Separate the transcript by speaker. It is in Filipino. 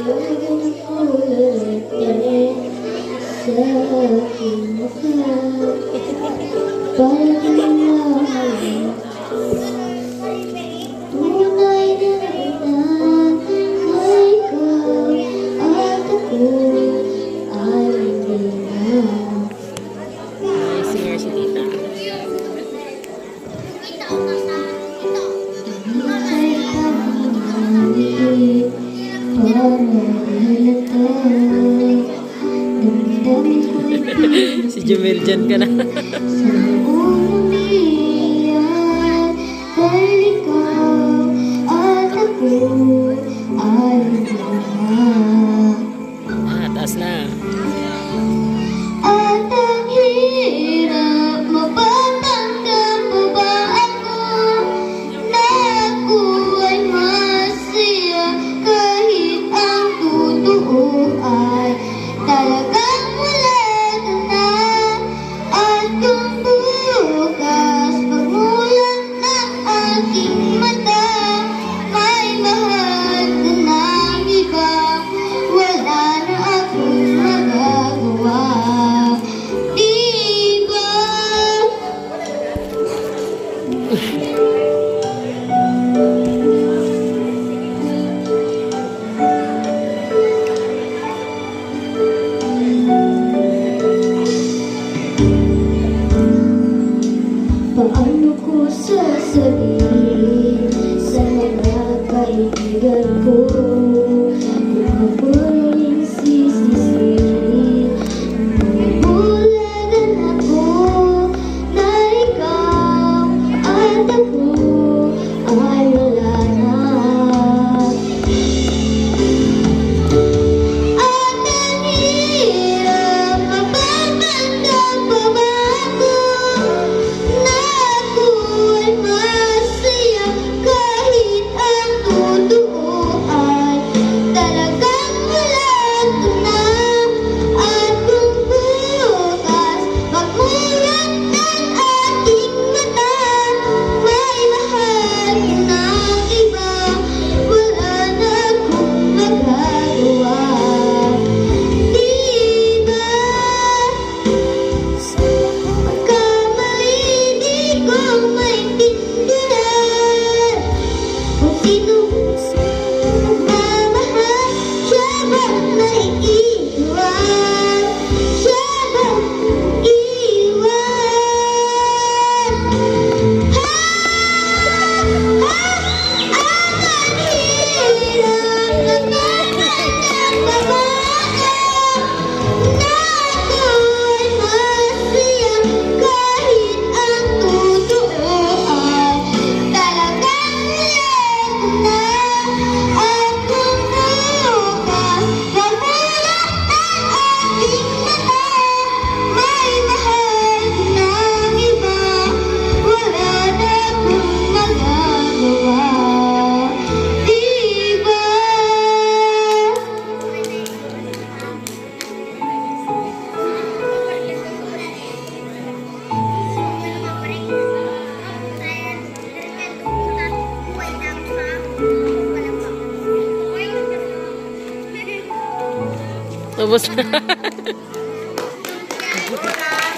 Speaker 1: Bye. si Jumel dyan ka na. ah, taas na.
Speaker 2: aking mata May mahal ka ng iba. Wala na Paano ko sasabihin? cada um.
Speaker 1: Ubus na.